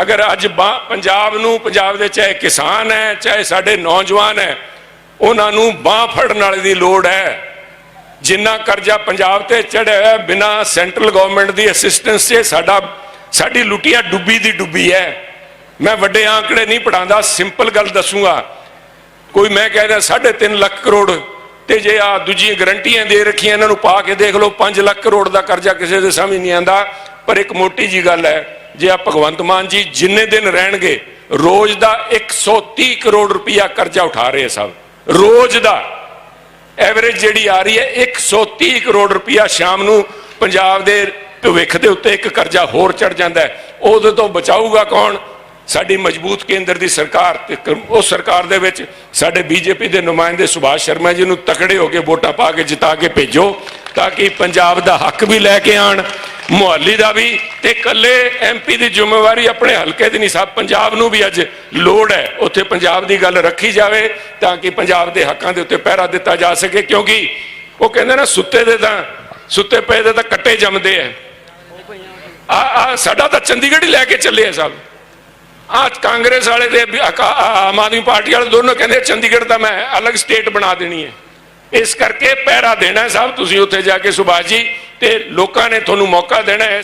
ਅਗਰ ਅੱਜ ਬਾਂਹ ਪੰਜਾਬ ਨੂੰ ਪੰਜਾਬ ਦੇ ਚਾਹੇ ਕਿਸਾਨ ਹੈ ਚਾਹੇ ਸਾਡੇ ਨੌਜਵਾਨ ਹੈ ਉਹਨਾਂ ਨੂੰ ਬਾਹ ਫੜਨ ਵਾਲੇ ਦੀ ਲੋੜ ਹੈ ਜਿੰਨਾ ਕਰਜ਼ਾ ਪੰਜਾਬ ਤੇ ਚੜਿਆ ਹੈ ਬਿਨਾ ਸੈਂਟਰਲ ਗਵਰਨਮੈਂਟ ਦੀ ਅਸਿਸਟੈਂਸ 'ਚ ਸਾਡਾ, ਸਾਡੀ ਲੁੱਟੀਆਂ ਡੁੱਬੀ ਦੀ ਡੁੱਬੀ ਹੈ। ਮੈਂ ਵੱਡੇ ਆંકੜੇ ਨਹੀਂ ਪੜਾਉਂਦਾ ਸਿੰਪਲ ਗੱਲ ਦੱਸੂਗਾ। ਕੋਈ ਮੈਂ ਕਹਿ ਰਿਹਾ 3.5 ਲੱਖ ਕਰੋੜ ਤੇ ਜੇ ਆ ਦੂਜੀਆਂ ਗਰੰਟੀਆਂ ਦੇ ਰੱਖੀਆਂ, ਇਹਨਾਂ ਨੂੰ ਪਾ ਕੇ ਦੇਖ ਲਓ 5 ਲੱਖ ਕਰੋੜ ਦਾ ਕਰਜ਼ਾ ਕਿਸੇ ਦੇ ਸਮਝ ਨਹੀਂ ਆਂਦਾ। ਪਰ ਇੱਕ ਮੋਟੀ ਜੀ ਗੱਲ ਹੈ, ਜੇ ਆ ਭਗਵੰਤ ਮਾਨ ਜੀ ਜਿੰਨੇ ਦਿਨ ਰਹਿਣਗੇ, ਰੋਜ਼ ਦਾ 130 ਕਰੋੜ ਰੁਪਇਆ ਕਰਜ਼ਾ ਉਠਾ ਰਹੇ ਸਭ ਰੋਜ਼ ਦਾ। ਐਵਰੇਜ ਜਿਹੜੀ ਆ ਰਹੀ ਹੈ 130 ਕਰੋੜ ਰੁਪਇਆ ਸ਼ਾਮ ਨੂੰ ਪੰਜਾਬ ਦੇ ਭਵਿੱਖ ਦੇ ਉੱਤੇ ਇੱਕ ਕਰਜ਼ਾ ਹੋਰ ਚੜ ਜਾਂਦਾ ਉਹਦੇ ਤੋਂ ਬਚਾਊਗਾ ਕੌਣ? ਸਾਡੀ ਮਜ਼ਬੂਤ ਕੇਂਦਰ ਦੀ ਸਰਕਾਰ ਤੇ ਕ- ਉਸ ਸਰਕਾਰ ਦੇ ਵਿੱਚ ਸਾਡੇ ਬੀਜੇਪੀ ਦੇ ਨੁਮਾਇੰਦੇ ਸੁਭਾਸ਼ ਸ਼ਰਮਾ ਜੀ ਨੂੰ ਤਕੜੇ ਹੋ ਕੇ ਵੋਟਾਂ ਪਾ ਕੇ ਜਿਤਾ ਕੇ ਭੇਜੋ, ਤਾਂ ਕਿ ਪੰਜਾਬ ਦਾ ਹੱਕ ਵੀ ਲੈ ਕੇ ਆਣ ਮੁਹੱਲੀ ਦਾ ਵੀ ਤੇ ਇਕੱਲੇ ਐਮਪੀ ਦੀ ਜ਼ਿੰਮੇਵਾਰੀ ਆਪਣੇ ਹਲਕੇ ਦੀ ਨਹੀਂ, ਸਭ ਪੰਜਾਬ ਨੂੰ ਵੀ ਅੱਜ ਲੋੜ ਹੈ ਉੱਥੇ ਪੰਜਾਬ ਦੀ ਗੱਲ ਰੱਖੀ ਜਾਵੇ ਤਾਂ ਕਿ ਪੰਜਾਬ ਦੇ ਹੱਕਾਂ ਦੇ ਉੱਤੇ ਪਹਿਰਾ ਦਿੱਤਾ ਜਾ ਸਕੇ, ਕਿਉਂਕਿ ਉਹ ਕਹਿੰਦੇ ਨਾ ਸੁੱਤੇ ਦੇ ਤਾਂ, ਸੁੱਤੇ ਪਏ ਦੇ ਤਾਂ ਕੱਟੇ ਜੰਮਦੇ ਆ ਆ ਆ ਸਾਡਾ ਤਾਂ ਚੰਡੀਗੜ੍ਹ ਹੀ ਲੈ ਕੇ ਚੱਲੇ ਆ ਸਭ। ਆ ਕਾਂਗਰਸ ਵਾਲੇ ਦੇ ਆਮ ਆਦਮੀ ਪਾਰਟੀ ਵਾਲੇ ਦੋਨੋਂ ਕਹਿੰਦੇ ਚੰਡੀਗੜ੍ਹ ਤਾਂ ਮੈਂ ਅਲੱਗ ਸਟੇਟ ਬਣਾ ਦੇਣੀ ਹੈ ਇਸ ਕਰਕੇ ਪਹਿਰਾ ਦੇਣਾ ਸਾਹਿਬ ਤੁਸੀਂ ਉੱਥੇ ਜਾ ਕੇ ਸੁਭਾਸ਼ ਜੀ ਤੇ ਲੋਕਾਂ ਨੇ ਤੁਹਾਨੂੰ ਮੌਕਾ ਦੇਣਾ ਹੈ।